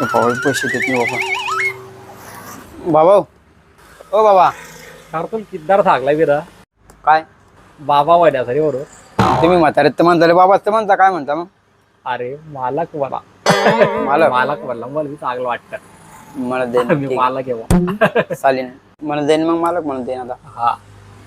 भाऊ पैसे देत नाही बाबा. बाबा. ओ बाबा. कारतून किद्दार थाकलाय बिरा काय? बाबा वड्यासाठी बरोबर तुम्ही म्हातारे तर म्हणता बाबा तर म्हणता काय म्हणता मग? अरे मालक बरा मालक? मालक म्हणला मला बी चांगलं वाटतं. मला मी मालक आहे आहे. चालेल. मला देईन मग मालक मला देईन आता. हा.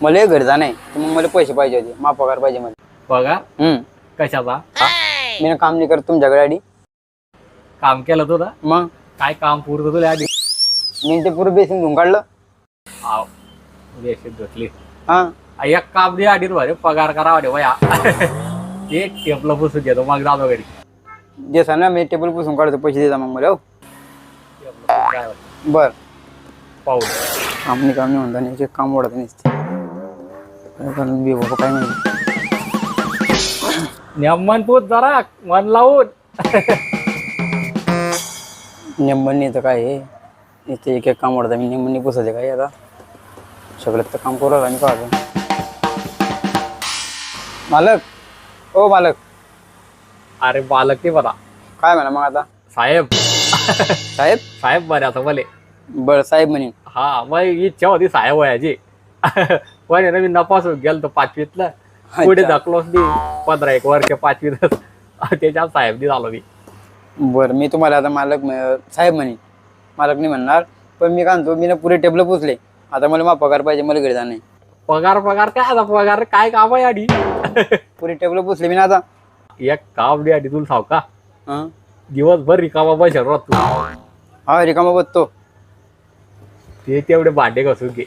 मला एक घरी जा नाही. तर मग मला पैसे पाहिजे होते. मा पगार पाहिजे मला. बघा हम्म. कशाचा? मी ना काम नाही करत तुमच्याकडे आधी. काम केलं तुला? मग? काय काम पुरतं तुला आधी? मी ते पुरं बेसिंग धुवून काढलं. आव रेषेत धुतली. हा. एक काम दे आधी रे पगार करावा रे वया एक टेपला पुसून घेतो मग जातो घरी. जे सांग ना मी टेबल पुसून काढतो पैसे देता मग मला हो? बर. पाहू काम नाही काम नाही म्हणता नाही. काम करणार बी बाबा काय माहिती नेमन पूत जरा मन लावून. नेंबन तर काय आहे? इथे एक एक काम वाढतं मी नेंबन पुसायचे काय आता? सगळ्यात तर काम करू आणि काय मालक! ओ मालक! अरे बालक ते बरा. काय म्हणा मग आता? साहेब. साहेब? साहेब बऱ्याचा भले बरं साहेब म्हणेन हा मग इच्छा होती साहेब वयाची पण आहे ना मी नपासून गेलो तो पाचवीतलं पुढे दाखलोच दी पंधरा एक वर्ष पाचवीत त्याच्यात साहेब दी झालो मी. बरं मी तुम्हाला आता मालक साहेब म्हणेन मालक नाही म्हणणार पण मी काय म्हणतो मी ना पुरे टेबल पुसले. आता मला मा पगार पाहिजे मला घरी जाणे पगार पगार काय आता पगार? काय काम आहे आधी? पुरे टेबल पुसले मी ना आता. एक काम दे आधी तुला साव का? हां? दिवसभर रिकामा बसेल राहत तू. हा रिकामा बघतो ते तेवढे भांडे घासून घे.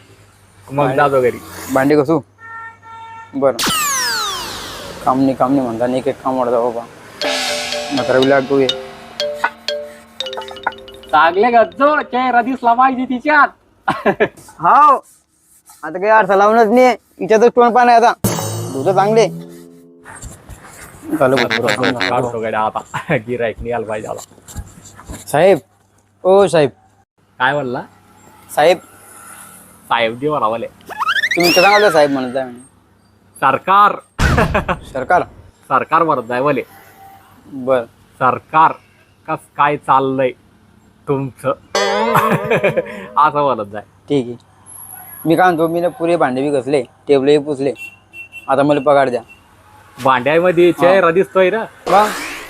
मग जातो घरी. भांडी कसू बरं. काम नाही काम नाही म्हणता एक एक काम वाढतं बाबा. नकरा लागतो हे चांगले गच्चो चेहरा दिसला पाहिजे तिच्यात. हाव. आता काही अर्थ लावूनच नाही. हिच्यातच तोंड पाणी आहे आता. दुध चांगले. चालू भरपूर. काढतो गड्या आता. गिरायक निघाल पाहिजे आता. साहेब. ओ साहेब. काय म्हणला साहेब. साहेब दे म्हणावले तुम्ही तर सांगा साहेब म्हणत आहे म्हणे. सरकार. सरकार? सरकार म्हणत आहे मले. बर. सरकार. कस काय चाललंय? तुमचं. असं म्हणत जाय ठीक आहे. मी काय म्हणतो मी ना पुरे भांडे बी घसले टेबलही पुसले. आता मला पगार द्या. भांड्यामध्ये चेहरा दिसतोय ना? वा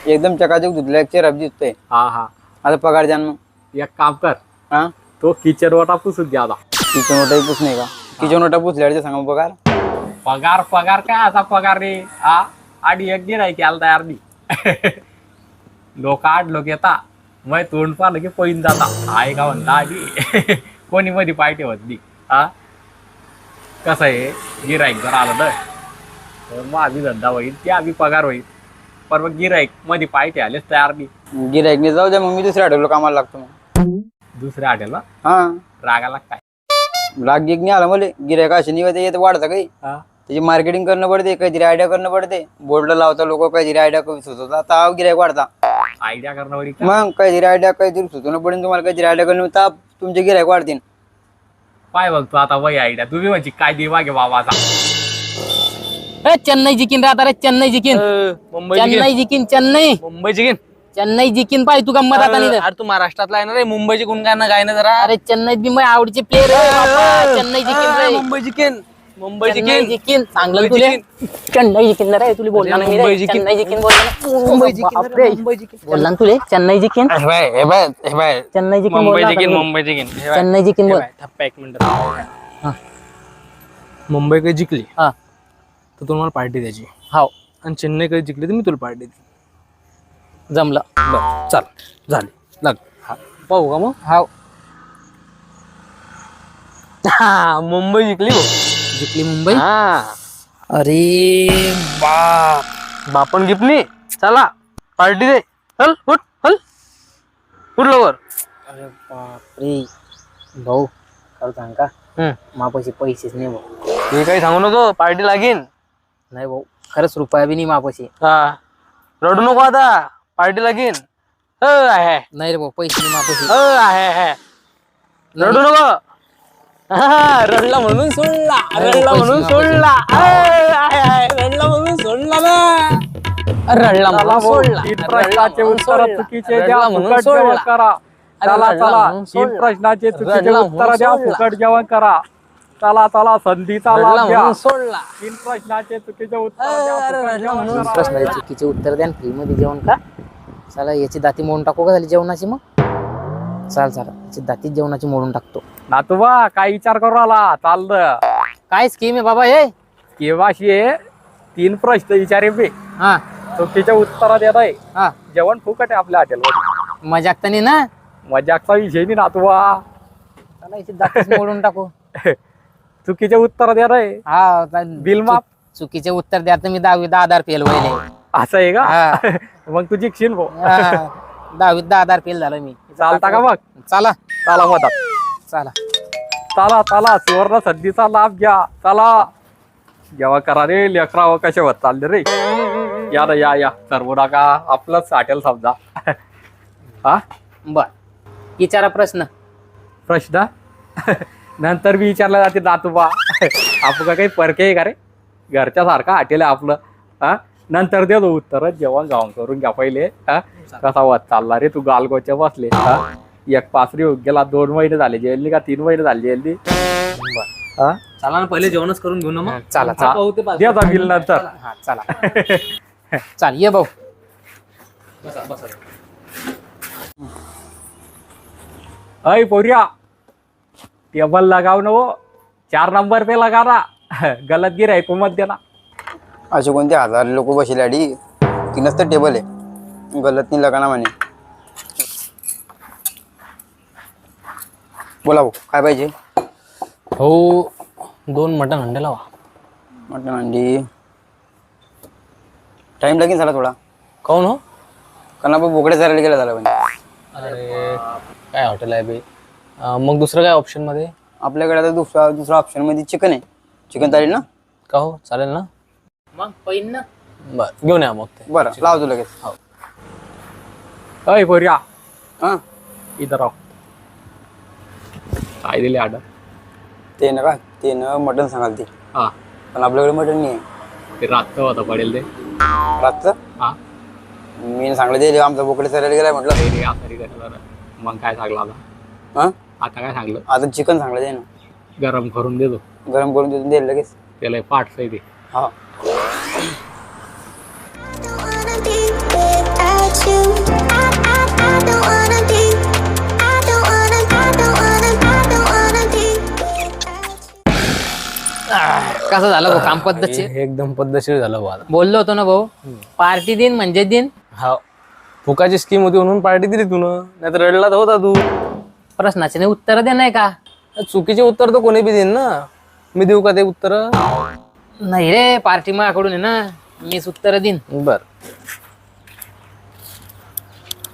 एकदम चकाचक धुतला एक चेहरा दिसतोय. हा हा. आता पगार द्या ना मग. एक काम कर. हा? तो किचन वाटा पुसून द्या आता. किचन ओटाही पुसणे का? किचन ओटा पुसल्यावर सांगा मग पगार. पगार पगार काय असा पगार रे? हा? आडी एक गिराय की आला तयार नाही. लोक आठ लोक येता. मग तोंड पाहिलं की पैन जाता. आहे का म्हणता आधी कोणी मध्ये पाय ठेवत नाही. हा? कसं आहे? गिराईक जर आलं तर? मग आम्ही धंदा होईल ते आम्ही पगार होईल. मग गिराईकमध्ये पाय ठेवायलाच तयार नाही. गिरायकने जाऊ द्या मग मी दुसऱ्या आठवलं कामाला लागतो मग. दुसऱ्या हॉटेलला हा. रागाला काय? राग गिग नाही आला मला. गिरायक असे निघत येत वाढतं काही. हा? त्याची मार्केटिंग करणं पडते काहीतरी आयडिया करणं पडते. बोर्डला लावता लोक काहीतरी आयडिया सुचवतात आता गिरायक वाढता. आयडिया करणं वरी का? मग काहीतरी आयडिया काहीतरी सुचवणं पडेल तुम्हाला काहीतरी आयडिया करणं तर तुमचे गिरायक वाढतील. पाय बघतो आता वय आयडिया. तुम्ही म्हणजे काय देवा घे बाबाचा ए, चेन्नई जिकीन रे आता रे चेन्नई जिकीन. मुंबई चेन्नई जिकीन चेन्नई. मुंबई जिंकेन. चेन्नई जिकीन पाहिजे तू गंमत आता नाही अरे तू महाराष्ट्रातला आहे ना रे मुंबईची गुण गाणं गाय ना जरा. अरे चेन्नईत बी माझ्या आवडीचे प्लेअर चेन्नई जिकीन रे. मुंबई जिंकेन. मुंबई चेन्नई जिंकेन जिकीन सांगलं मुंबई तुले. जिकीन. चेन्नई जिकीन ना रे तुला बोलला ना मी मुंबई रे. जिकीन. चेन्नई जिकीन बोलला ना. मुंबई जिंकेन बापरे. मुंबई जिंकेन बोलला ना तुले. चेन्नई जिकीन हे बाय, हे बाय, हे बाय. चेन्नई जिकीन मुंबई बोलला जिंकेन आता. मुंबई जिंकेन हे बाय, चेन्नई जिकीन हे बोल. बाय, थप्पा एक मिनिट मुंबई काही जिंकली? हा. तर तुम्हाला पार्टी द्यायची. हाव. आणि चेन्नई काही जिंकली तर मी तुला पार्टी देईन. जमलं. बरं चाल. झाली. लाग. हा. पाहू का मग? हाव. हा मुंबई जिंकली भाऊ. जिंकली मुंबई? हा. अरे बाप. बापन गिफ्टनी चला पार्टी दे. चल उठ चल. उठ लवकर. अरे बापरे. भाऊ खरं सांग का? हम्म. मापाशी पैसेच नाही भाऊ. मी काही सांगू नको पार्टी लागेन. नाही भाऊ खरंच रुपया बी नाही मापाशी हा. रडू नको आता पार्टी लागेन. हो आहे. नाही रे भाऊ पैसे नाही मापाशी हो आहे आहे. रडू नको. हा, रडला म्हणून सोडला रडला म्हणून सोडला रडला म्हणून सोडला ना रडला चला म्हणून भाऊ, सोडला तीन रडला प्रश्नाचे म्हणून उत्तर सोडला. चुकीचे द्या रडला म्हणून फुकट जेवण सोडला. करा अरे चला रडला चला म्हणून तीन सोडला. प्रश्नाचे चुकीचे रडला उत्तर म्हणून द्या सोडला. फुकट जेवण करा चला चला संधीचा रडला लाभ घ्या म्हणून सोडला तीन प्रश्नाचे चुकीचे उत्तर द्या अरे, फुकट रडला जेवण म्हणून करा. प्रश्नाचे चुकीचे उत्तर द्या फ्री मध्ये जेवण का चला याची दाती मोडून टाकू का झाली जेवणाची मग चाल चला याची दाती जेवणाची मोडून टाकतो नातूबा काय विचार करू आला चाललं. काय स्कीम आहे बाबा हे? केव्हाशी आहे तीन प्रश्न विचारे बे हा. चुकीचे उत्तर देत आहे. हा. जेवण फुकट आहे आपल्या हॉटेलवर मजाक तर नाही ना? मजाकचा विषय नाही नातूबा चला मोडून टाकू. चुकीचे उत्तर देत आहे. हा चा- बिल माफ. चुक- चुकीचे उत्तर द्या तर मी दहावी दहा हजार फेल व्हायले असं आहे का? हा. मग तुझी क्षीण भाऊ. हा. दहावीत दहा हजार फेल झालं मी. चालता का मग? चला. चला मधात चला. चला चला सुवर्ण संधीचा लाभ घ्या. चला. जेव्हा करा रे लेकरावं कसे होत चालले रे? या ना या या. सर्व नका आपलंच हॉटेल समजा. हा? बर. विचारा प्रश्न. प्रश्न? नंतर मी विचारला जाते नातूबा आपण काही परके आहे का रे? घरच्या सारखा हॉटेल आपलं. हा? नंतर देतो उत्तर जेवण जाऊन करून घ्या पहिले. हा? कसा वाद चालला रे तू गालगोच्या बसले. हा? एक पासरी होऊन गेला दोन महिने झाले जेलनी का तीन महिने झाले जेलनी? हा? चला ना पहिले जेवणच करून घेऊ ना मग. चला हा. पाहू ते पाच- दे आता बिल नंतर. हा चला. चाल ये भाऊ. बसा बसा. अय पोरिया. टेबल लगाव ना वो चार नंबर पे लगा ना. गलत गिर आहे मत देना असे कोणते हजार लोक बसले अडी तीनच तर टेबल आहे. गलत नाही लगाना म्हणे. बोला भाऊ काय पाहिजे? हो दोन मटन अंडे लावा. मटण अंडी. टाइम लागेल झाला थोडा. काऊन हो? कारण आपण बोकडे चालायला गेला झाला पण. अरे काय हॉटेल आहे बे? अं, मग दुसरं काय ऑप्शनमध्ये? आपल्याकडे आता दुसरा दुसरा ऑप्शनमध्ये चिकन आहे. चिकन चालेल ना? का हो? चालेल ना? मग पहिन ना. बर घेऊन या मग ते. बरं लावतो लगेच. अय पोरिया हां? इधर आओ काय दिले ऑर्डर ते ना का? ते ना मटण सांगाल ते. हा. पण आपल्याकडे मटण नाही आहे. ते रातचं होतं पडेल ते. रातचं? हा. मी सांगलं ते आमचा बोकडे चालायला गेलाय म्हटलं. अरे रे आतारी कसं मग काय सांगलं आता? हां? आता काय सांगलं? आता चिकन सांगलं ते ना. गरम करून देतो. गरम करून देतो देईल लगेच. त्याला पाठ आहे ते. हा. Wanna be without you. कसं झालं भाऊ? काम पद्धतशीर? एकदम पद्धतशीर झालं आता. बोललो होतो ना भाऊ? पार्टी दिन म्हणजे दिन? हा. फुकाची स्कीम होती म्हणून पार्टी दिली तू नाही तर रडला तर होता तू. प्रश्नाचे नाही उत्तर दे नाही का? चुकीचे उत्तर तर कोणी बी देईन ना. मी देऊ का ते उत्तर? नाही रे पार्टी माझ्याकडून आहे ना. मीच उत्तर देईन. बर.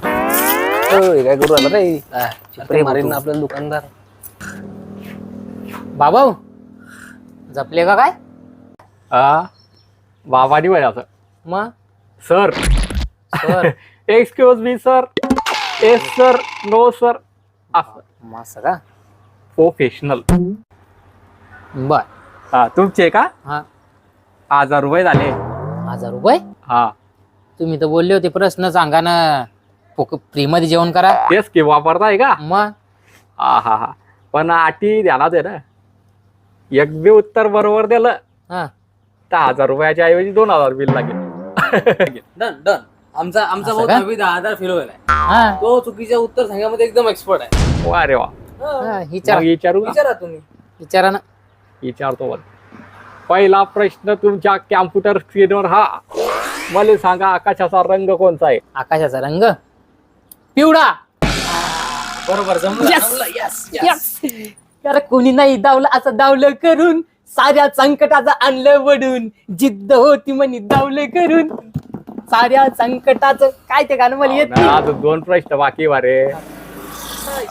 काय करू आता रे? आता मारीन ना आपल्याला दुकानदार. बाबा जपले का काय? हा बाबानी म्हणायचं मग? Sir. Sir. Excuse me sir yes sir no sir असं. का? प्रोफेशनल बर. हा तुमचे का? हा. हजार रुपये झाले. हजार रुपये? हा. तुम्ही तर बोलले होते प्रश्न सांगा ना. फ्री मध्ये जेवण करा. तेच की वापरताय का? मग? हा हा हा. पण अटी ध्यानात आहे ना. एक बी उत्तर बरोबर दिलं हा. तर हजार रुपयाच्या ऐवजी दोन हजार बिल लागेल. Done done. आमचा आमचा असं भाऊ का? दहावी दहा हजार फेल व्हायला हा. तो चुकीच्या उत्तर सांगण्यामध्ये एकदम एक्सपर्ट आहे. वा रे वा. हा, मग विचारा. विचारू? का? विचारा तुम्ही. विचारा ना. विचारतो बघ पहिला प्रश्न तुमच्या कॅम्प्युटर स्क्रीनवर हा. मला सांगा आकाशाचा रंग कोणता आहे? आकाशाचा रंग? पिवळा. बरोबर अरे कोणी नाही दावलं असं दावलं करून साऱ्या संकटाचं आणलं वडून. जिद्द होती म्हणे दावलं करून. साऱ्या संकटाचं काय ते गाणं मला येत नाही अजून दोन प्रश्न बाकी वारे.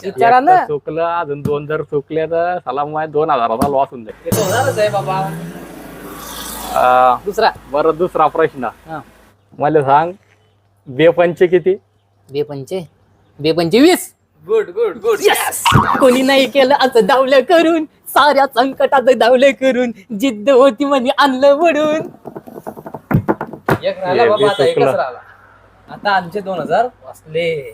विचारा ना. चुकलं अजून दोन जर चुकले तर सलाम माय दोन हजाराचा लॉस होऊन जाईल. तर होणारच आहे बाबा. अं, दुसरा. बरं दुसरा प्रश्न. हा. मला सांग बेपंचे किती? बेपंचे? बेपंचे वीस. गुड गुड गुड कोणी नाही केलं असं दावलं करून साऱ्या संकटाचं दावलं करून जिद्द होती म्हणे आणलं वडून एक राहिला हे बाबा आता एकच. राहिला. आता आमचे दोन हजार वाचले.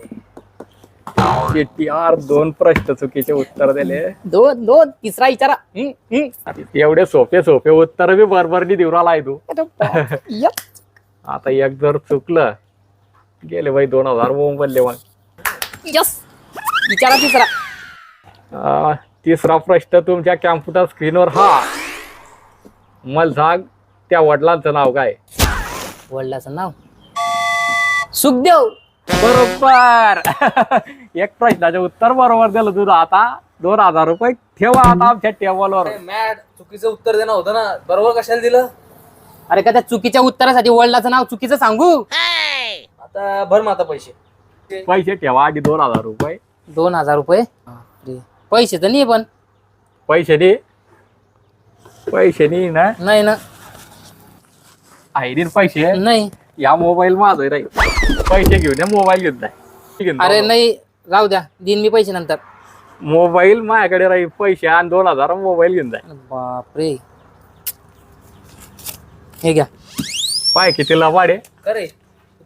दोन प्रश्न चुकीचे उत्तर दिले. दोन दोन तिसरा विचारा हम्म, हम्म. एवढे सोपे सोपे उत्तर बी बरोबर देवराला आहे तू. अरे बाप. यप. आता एक जर चुकलं गेले बाई दोन हजार बोंबलले मग यस विचारा तिसरा. तिसरा प्रश्न तुमच्या कॅम्प्युटर स्क्रीनवर हा. मला सांग त्या वडिलांचं नाव काय? वडिलाचं नाव? सुखदेव. बरोबर. एक प्रश्नाचे उत्तर बरोबर दिलं तुझं आता. दोन हजार रुपये ठेवा आता आमच्या टेबलवर मॅड चुकीचं उत्तर देणं होतं ना. बरोबर कशाला दिलं? अरे का त्या चुकीच्या उत्तरासाठी वडिलाचं नाव चुकीचं सांगू? आता भर माता पैसे. पैसे ठेवा आधी दोन हजार रुपये. दोन हजार रुपये. पैसे तर नाही पण. पैसे दे. पैसे नाही ना. नाही ना. रे पैसे. नाही. या मोबाईल माझा रे. पैसे घेऊन या मोबाईल घेऊन जाय अरे. नाही राहू द्या. दिन मी पैसे नंतर. मोबाईल माझ्याकडे राहील पैसे आणि दोन हजार मोबाईल घेऊन जाय बापरे. हे घ्या. पाय किती लबाडे करे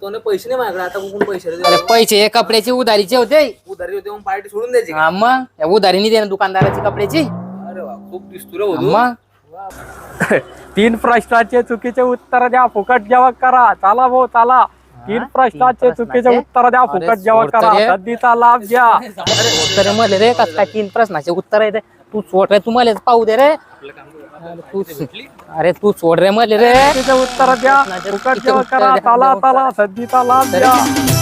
तो पैसे नाही माझ्याकडे आता कुठून पैसे रे अरे पैसे हे कपड्याचे उधारीचे होते? उधारी होते मग पार्टी सोडून द्यायची का? हा मग? या उधारीने दे ना दुकानदाराची कपड्याची. अरे वा खूप दिसतो रे हा मग? तीन प्रश्नाचे चुकीचे उत्तर द्या फुकट जेवण करा. चला भाऊ चला. तीन प्रश्नाचे चुकीचे? उत्तर द्या अरे फुकट जेवण सोड करा. सध्याचा लाभ घ्या. तर मला रे कस काय तीन प्रश्नाचे उत्तर आहे ते. तू सोड रे तू मला पाहू दे रे. अरे तू अरे तू सोड रे मला रे. चुकीचे उत्तर द्या. फुकट जेवण करा चला चला